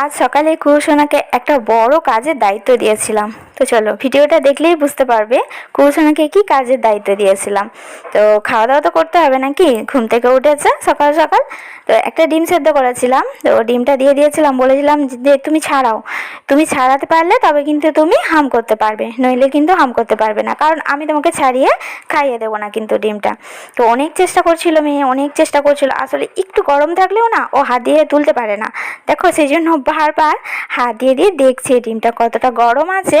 আজ সকালে কুহসোনাকে একটা বড় কাজের দায়িত্ব দিয়েছিলাম। তো চলো, ভিডিওটা দেখলেই বুঝতে পারবে কুহুসোনাকে কি কাজের দায়িত্ব দিয়েছিলাম। তো খাওয়া দাওয়া তো করতে হবে নাকি? ঘুম থেকে উঠেছে সকাল সকাল। তো একটা ডিম সেদ্ধ করেছিলাম, তো ডিমটা দিয়ে দিয়েছিলাম, বলেছিলাম যে তুমি ছাড়াও। তুমি ছাড়াতে পারলে তবে কিন্তু তুমি হাম করতে পারবে, নইলে কিন্তু হাম করতে পারবে না। কারণ আমি তোমাকে ছাড়িয়ে খাইয়ে দেবো না কিন্তু ডিমটা। তো অনেক চেষ্টা করছিল মেয়ে, অনেক চেষ্টা করছিল। আসলে একটু গরম থাকলেও না, ও হাত দিয়ে তুলতে পারে না। দেখো সেই জন্য বারবার হাত দিয়ে দিয়ে দেখছে ডিমটা কতটা গরম আছে।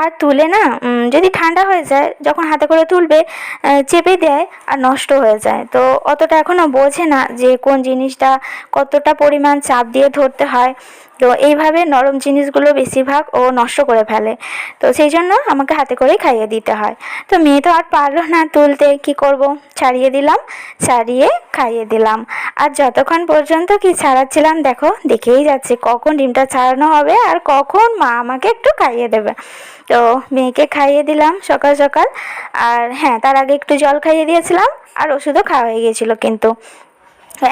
আর তুলে না যদি ঠান্ডা হয়ে যায়, যখন হাতে করে তুলবে চেপে দেয় আর নষ্ট হয়ে যায়। তো অতটা এখনও বোঝে না যে কোন জিনিসটা কতটা পরিমাণ চাপ দিয়ে ধরতে হয়। তো এইভাবে নরম জিনিসগুলো বেশিরভাগ ও নষ্ট করে ফেলে। তো সেই জন্য আমাকে হাতে করেই খাইয়ে দিতে হয়। তো মেয়ে তো আর পারল না তুলতে, কি করব? ছাড়িয়ে দিলাম, ছাড়িয়ে খাইয়ে দিলাম। আর যতক্ষণ পর্যন্ত কি ছাড়াচ্ছিলাম, দেখো, দেখেই যাচ্ছে কখন ডিমটা ছাড়ানো হবে আর কখন মা আমাকে একটু খাইয়ে দেবে। তো মেয়েকে খাইয়ে দিলাম সকাল সকাল। আর হ্যাঁ তার আগে একটু জল খাইয়ে দিয়েছিলাম আর ওষুধও খাওয়া হয়ে গিয়েছিল কিন্তু।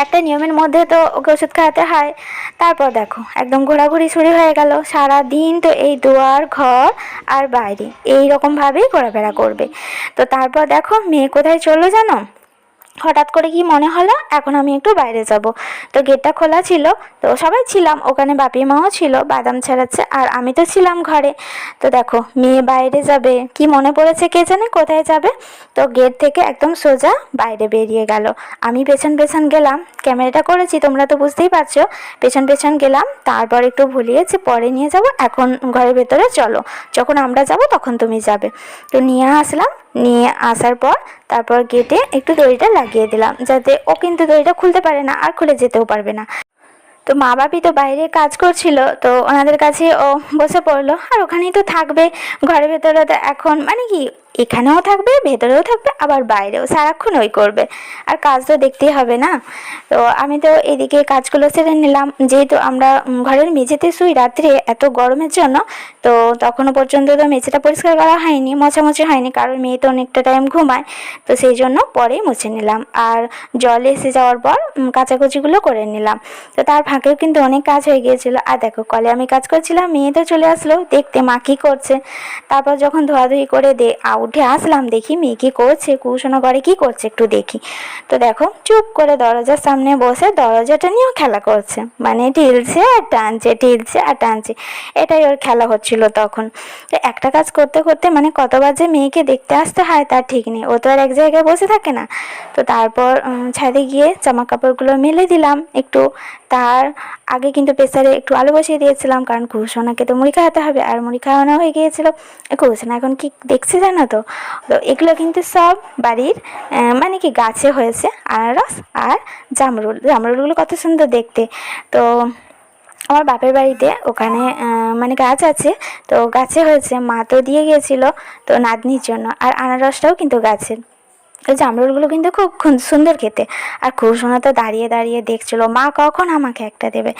একটা নিয়মের মধ্যে তো ওকে ওষুধ খাওয়াতে হয়। তারপর দেখো, একদম ঘোরাঘুরি শুরু হয়ে গেল। সারা দিন তো এই দুয়ার, ঘর আর বাইরে। এই রকমভাবেই ঘোরাফেরা করবে। তো তারপর দেখো, মেয়ে কোথায় চলল জানো? হঠাৎ করে কি মনে হলো? এখন আমি একটু বাইরে যাব। তো গেটটা খোলা ছিল। তো সবাই ছিলাম। ওখানে বাপি মাও ছিল। বাদাম ছাড়াচ্ছে। আর আমি তো ছিলাম ঘরে। তো দেখো, মেয়ে বাইরে যাবে। কি মনে পড়েছে কে জানে? কোথায় যাবে? তো গেট থেকে একদম সোজা বাইরে বেরিয়ে গেল। আমি পেছন পেছন গেলাম। ক্যামেরাটা করেছি, তোমরা তো বুঝতেই পারছ। পেছন পেছন গেলাম। তারপর একটু ভুলিয়েছি পরে নিয়ে যাব, এখন ঘরের ভেতরে চলো। যখন আমরা যাব, তখন তুমি যাবে। তো নিয়ে আসলাম। নিয়ে আসার পর তারপর গেটে একটু দড়িটা লাগিয়ে দিলাম, যাতে ও কিন্তু দড়িটা খুলতে পারে না আর খুলে যেতেও পারবে না। তো মা বাপি তো বাইরে কাজ করছিল, তো ওনাদের কাছে ও বসে পড়ল, আর ওখানেই তো থাকবে। ঘরের ভেতরে তো এখন মানে কি এখানেও থাকবে ভেতরেও থাকবে আবার বাইরেও। সারাক্ষণ ওই করবে। আর কাজ তো দেখতেই হবে না। তো আমি তো এদিকে কাজগুলো সেরে নিলাম। যেহেতু আমরা ঘরের মেঝেতে শুই রাত্রে এত গরমের জন্য তো তখনও পর্যন্ত তো মেঝেটা পরিষ্কার করা হয়নি মোছামুছি হয়নি কারণ মেয়ে তো অনেকটা টাইম ঘুমায়। তো সেই জন্য পরেই মুছে নিলাম। আর জল এসে যাওয়ার পর কাচাকুচিগুলো করে নিলাম। তো তার ফাঁকেও কিন্তু অনেক কাজ হয়ে গিয়েছিল। আর দেখো কলে আমি কাজ করছিলাম মেয়ে তো চলে আসলো। দেখতে মা কী করছে? তারপর যখন ধোয়াধুয়ি করে দে আ, উঠে আসলাম, দেখি মেয়ে কী করছে কুশোনা ঘরে কী করছে একটু দেখি। তো দেখো, চুপ করে দরজার সামনে বসে দরজাটা নিয়েও খেলা করছে। মানে ঢিলছে আর টানছে ঢিলছে আর টানছে। এটাই ওর খেলা হচ্ছিল তখন। তো একটা কাজ করতে করতে মানে কতবার যে মেয়েকে দেখতে আসতে হয় তার ঠিক নেই। ও তো আর এক জায়গায় বসে থাকে না। তো তারপর ছাদে গিয়ে জামা কাপড়গুলো মেলে দিলাম। একটু তার আগে কিন্তু প্রেসারে একটু আলু বসিয়ে দিয়েছিলাম, কারণ কুসোনাকে তো মুড়ি খাওয়াতে হবে, আর মুড়ি খাওয়ানো হয়ে গিয়েছিল। কুসোনা এখন কি দেখছে জানো তো? তো এগুলো কিন্তু সব বাড়ির মানে কি গাছে হয়েছে, আনারস আর জামরুল। জামরুলগুলো কত সুন্দর দেখতে। তো আমার বাপের বাড়িতে ওখানে মানে গাছ আছে, তো গাছে হয়েছে, মা তো দিয়ে গিয়েছিল, তো নাতনির জন্য, আর আনারসটাও কিন্তু গাছের তো জামরুলগুলো কিন্তু খুব সুন্দর খেতে। আর খুব সোনা তো দাঁড়িয়ে দাঁড়িয়ে দেখছিল। মা কখন আমাকে একটা দেবে?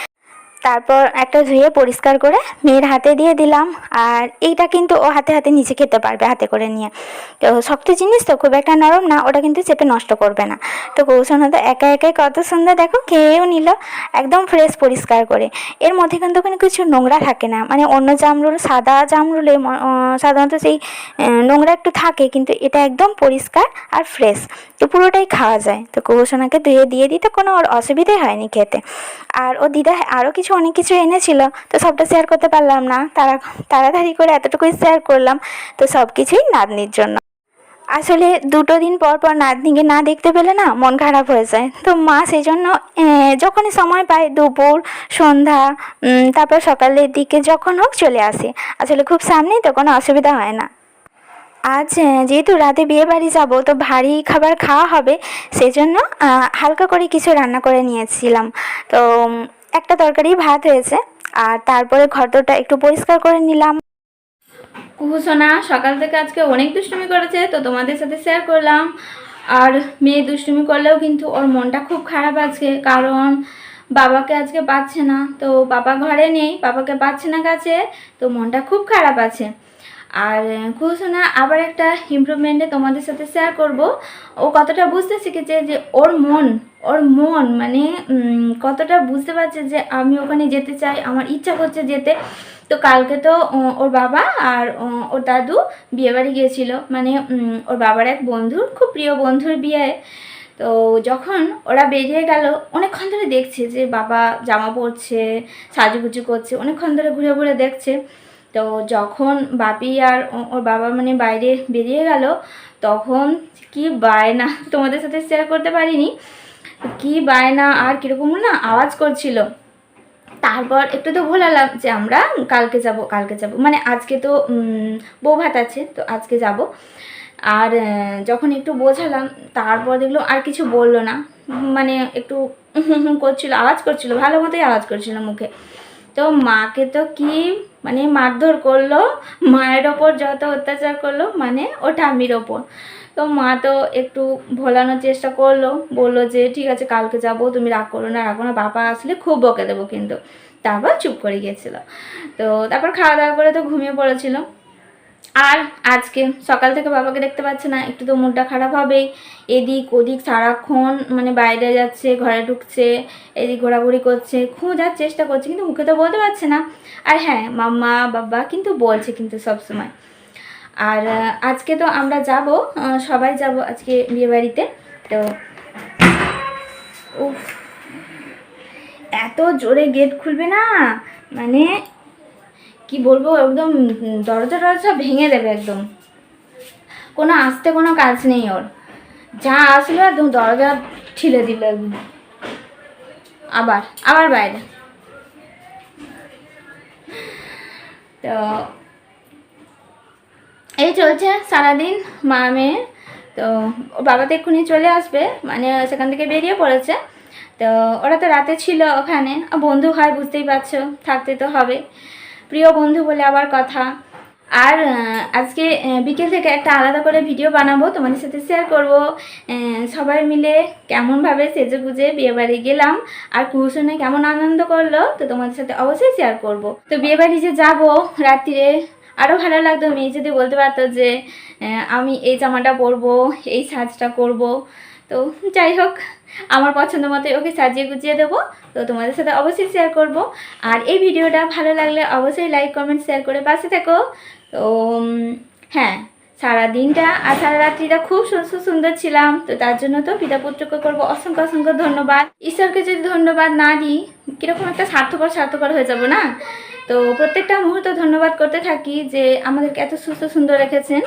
তারপর একটা ধুয়ে পরিষ্কার করে মেয়ের হাতে দিয়ে দিলাম। আর এইটা কিন্তু ও হাতে হাতে নিচে খেতে পারবে হাতে করে নিয়ে। তো শক্ত জিনিস তো, খুব একটা নরম না, ওটা কিন্তু চেপে নষ্ট করবে না। তো কৌশল তো একা একাই কত সুন্দর, দেখো খেয়েও নিল, একদম ফ্রেশ পরিষ্কার করে। এর মধ্যে কিন্তু কোনো কিছু নোংরা থাকে না মানে অন্য জামরুল, সাদা জামরুলে সাধারণত সেই নোংরা একটু থাকে, কিন্তু এটা একদম পরিষ্কার আর ফ্রেশ তো পুরোটাই খাওয়া যায়। তো কৌশনাকে ধুয়ে দিয়ে দিতে কোনো ওর অসুবিধাই হয়নি খেতে। আর ও দিদা আরও কিছু অনেক কিছু এনেছিল, তো সবটা শেয়ার করতে পারলাম না। তারা, তাড়াতাড়ি করে এতটুকুই শেয়ার করলাম, তো সব কিছুই নাতনির জন্য। আসলে দুটো দিন পর পর নাতনিকে না দেখতে পেলে না মন খারাপ হয়ে যায়। তো মা সেই জন্য যখনই সময় পায় দুপুর, সন্ধ্যা তারপর সকালের দিকে যখন হোক চলে আসে। আসলে খুব সামনেই তো কোনো অসুবিধা হয় না। আজ যেহেতু রাতে বিয়ে বাড়ি যাব, তো ভারী খাবার খাওয়া হবে, সেজন্য হালকা করে কিছু রান্না করে নিয়েছিলাম। তো একটা তরকারি ভাত হয়েছে, আর তারপরে ঘরটা একটু পরিষ্কার করে নিলাম। কুহুসোনা সকাল থেকে আজকে অনেক দুষ্টুমি করেছে, তো তোমাদের সাথে শেয়ার করলাম। আর মেয়ে দুষ্টুমি করলেও কিন্তু ওর মনটা খুব খারাপ আজকে, কারণ বাবাকে আজকে পাচ্ছে না। তো বাবা ঘরে নেই, বাবাকে পাচ্ছে না কাছে তো মনটা খুব খারাপ আছে। আর কুসুনা আবার একটা ইমপ্রুভমেন্টে তোমাদের সাথে শেয়ার করব। ও কতটা বুঝতে শিখেছে যে ওর মন ওর মন মানে কতটা বুঝতে পারছে যে আমি ওখানে যেতে চাই, আমার ইচ্ছা করছে যেতে। তো কালকে তো ওর বাবা আর ওর দাদু বিয়েবাড়ি গিয়েছিল। মানে ওর বাবার এক বন্ধুর, খুব প্রিয় বন্ধুর বিয়ে। তো যখন ওরা বেরিয়ে গেল, অনেকক্ষণ ধরে দেখছে যে বাবা জামা পরছে, সাজুগুজু করছে, অনেকক্ষণ ধরে ঘুরে ঘুরে দেখছে। তো যখন বাপি আর ওর বাবা মানে বাইরে বেরিয়ে গেল, তখন কি বায়না, তোমাদের সাথে শেয়ার করতে পারিনি, কি বায়না আর কীরকম না আওয়াজ করছিল। তারপর একটু তো ভোলালাম যে আমরা কালকে যাব কালকে যাব। মানে আজকে তো বউ ভাত আছে, তো আজকে যাব। আর যখন একটু বোঝালাম, তারপর দেখল আর কিছু বলল না। মানে একটু হুম করছিল, আওয়াজ করছিল, ভালো মতোই আওয়াজ করছিল মুখে। তো মাকে তো কি মানে মারধর করল? মায়ের ওপর যত অত্যাচার করল মানে ও ঠাম্মির ওপর। তো মা তো একটু ভোলানোর চেষ্টা করল, বলল যে, ঠিক আছে, কালকে যাব, তুমি রাগ করো না রাখো না, বাবা আসলে খুব বকে দেবো কিন্তু। তারপর চুপ করে গিয়েছিল। তো তারপর খাওয়া দাওয়া করে তো ঘুমিয়ে পড়েছিল। আর আজকে সকাল থেকে বাবাকে দেখতে পাচ্ছে না, একটু তো মুডটা খারাপ হবেই। এদিক ওদিক সারাক্ষণ মানে বাইরে যাচ্ছে, ঘরে ঢুকছে, এদিক ঘোরাঘুরি করছে, খোঁজার চেষ্টা করছে, কিন্তু মুখে তো বলতে পারছে না। আর হ্যাঁ মাম্মা, বাবা কিন্তু বলছে কিন্তু সব সময় আর আজকে তো আমরা যাব সবাই যাব আজকে বিয়েবাড়িতে। তো, উফ, এত জোরে গেট খুলবে না? মানে কি বলব, একদম দরজা টরজা ভেঙে দেবে একদম। কোনো আসতে কোনো কাজ নেই ওর। যা আসলো একদম দরজা ঠিলে দিল একদম। আবার আবার বাইরে। তো এই চলছে সারাদিন মা মেয়ে তো ওর বাবা তো এক্ষুনি চলে আসবে মানে সেখান থেকে বেরিয়ে পড়েছে। তো ওরা তো রাতে ছিল ওখানে। বন্ধু হয়, বুঝতেই পারছ, থাকতে তো হবে। প্রিয় বন্ধু বলে আবার কথা। আর আজকে বিকেল থেকে একটা আলাদা করে ভিডিও বানাবো, তোমাদের সাথে শেয়ার করব। সবাই মিলে কেমনভাবে সেজে গুজে বিয়েবাড়ি গেলাম, আর কুহুসনে কেমন আনন্দ করল, তো তোমাদের সাথে অবশ্যই শেয়ার করব। তো বিয়েবাড়ি যে যাব রাত্রিরে আরও ভালো লাগতো, মেয়ে যদি বলতে পারতো যে আমি এই জামাটা পরবো, এই সাজটা করব। তো যাই হোক, আমার পছন্দ মতো ওকে সাজিয়ে গুজিয়ে দেবো। তো তোমাদের সাথে অবশ্যই শেয়ার করব। আর এই ভিডিওটা ভালো লাগলে অবশ্যই লাইক কমেন্ট শেয়ার করে পাশে থেকো। তো হ্যাঁ সারা দিনটা আর সারা রাত্রিটা খুব সুন্দর সুন্দর ছিলাম। তো তার জন্য তো পিতা পুত্রকে করব অসংখ্য অসংখ্য ধন্যবাদ। ঈশ্বরকে যদি ধন্যবাদ না দিই, কীরকম একটা স্বার্থপর স্বার্থপর হয়ে যাব না? তো প্রত্যেকটা মুহূর্ত ধন্যবাদ করতে থাকি যে আমাদেরকে এত সুস্থ সুন্দর রেখেছেন।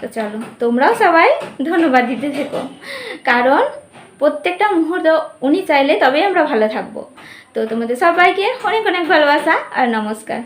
তো চলো, তোমরাও সবাই ধন্যবাদ দিতে থেকো। কারণ প্রত্যেকটা মুহূর্ত উনি চাইলে তবেই আমরা ভালো থাকব। তো তোমাদের সবাইকে অনেক অনেক ভালোবাসা আর নমস্কার।